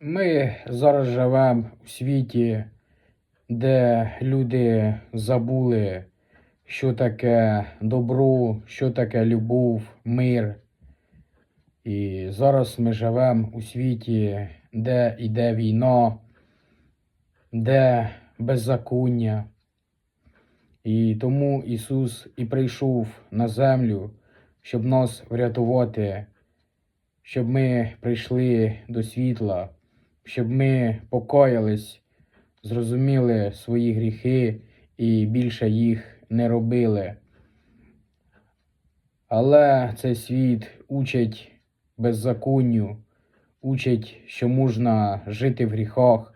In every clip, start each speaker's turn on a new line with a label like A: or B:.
A: Ми зараз живемо у світі, де люди забули, що таке добро, що таке любов, мир. І зараз ми живемо у світі, де йде війна, де беззаконня. І тому Ісус і прийшов на землю, щоб нас врятувати, щоб ми прийшли до світла, щоб ми покаялись, зрозуміли свої гріхи і більше їх не робили. Але цей світ учить беззаконню, учить, що можна жити в гріхах,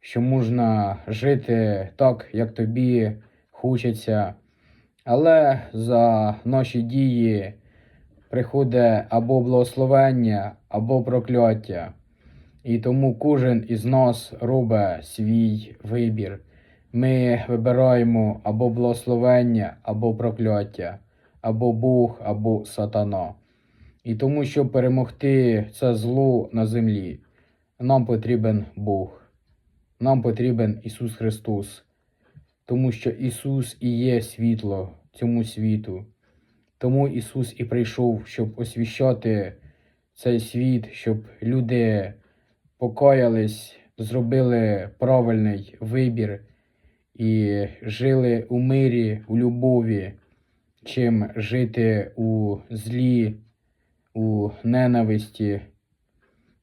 A: що можна жити так, як тобі хочеться. Але за наші дії приходить або благословення, або прокляття. І тому кожен із нас робить свій вибір. Ми вибираємо або благословення, або прокляття, або Бог, або сатана. І тому, щоб перемогти це зло на землі, нам потрібен Бог. Нам потрібен Ісус Христос, тому що Ісус і є світло цьому світу. Тому Ісус і прийшов, щоб освіщати цей світ, щоб люди покаялись, зробили правильний вибір і жили у мирі, у любові, чим жити у злі, у ненависті.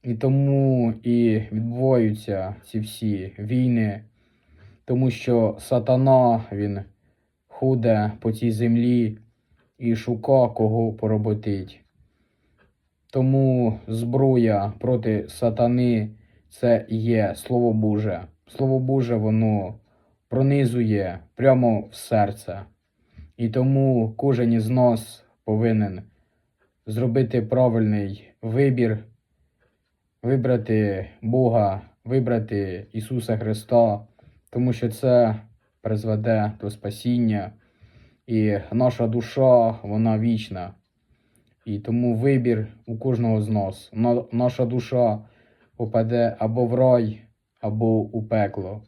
A: І тому і відбуваються ці всі війни, тому що сатана він худе по цій землі і шука кого пороботить. Тому зброя проти сатани це є Слово Боже. Слово Боже, воно пронизує прямо в серце. І тому кожен із нас повинен зробити правильний вибір, вибрати Бога, вибрати Ісуса Христа, тому що це призведе до спасіння. І наша душа, вона вічна. І тому вибір у кожного з нас. На- Наша душа попаде або в рай, або у пекло.